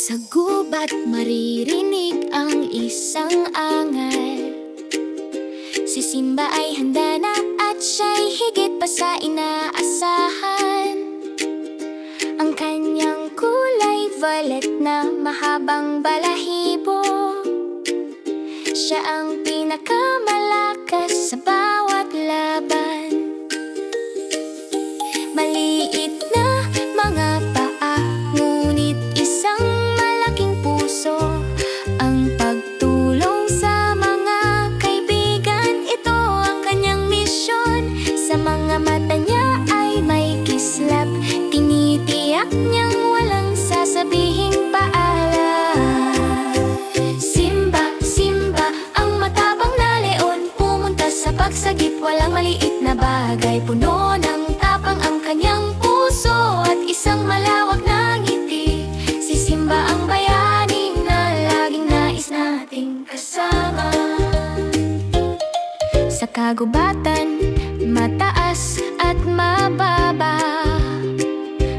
Sa gubat maririnig ang isang angal. Si Simba ay handa na at siya'y higit pa sa inaasahan. Ang kanyang kulay violet na mahabang balahibo. Siya ang pinakamalakas sa bawat pagsagip, walang maliit na bagay. Puno ng tapang ang kanyang puso At isang malawak na ngiti. Si Simba ang bayani na laging nais nating kasama. Sa kagubatan, mataas at mababa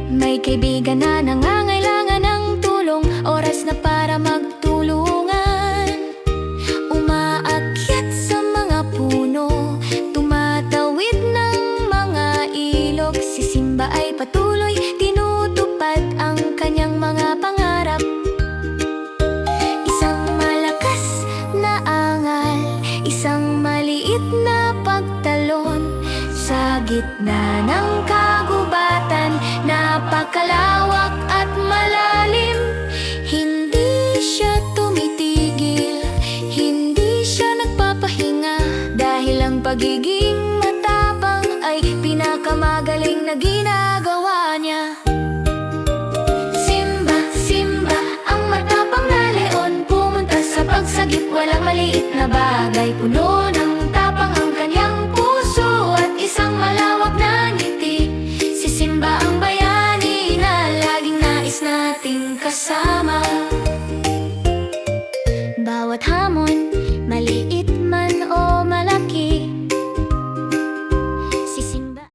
May kaibigan na nangangailangan ay patuloy Tinutupad ang kanyang mga pangarap. Isang malakas na angal Isang maliit na pagtalon. Sa gitna ng kagubatan Napakalawak at malalim. Hindi siya tumitigil Hindi siya nagpapahinga Dahil ang pagiging ay pinakamagaling na ginagawa niya. Simba, Simba, ang matapang na leon Pumunta sa pagsagip, walang maliit na bagay Puno ng tapang ang kanyang puso At isang malawak na ngiti. Si Simba ang bayani na laging nais nating kasama.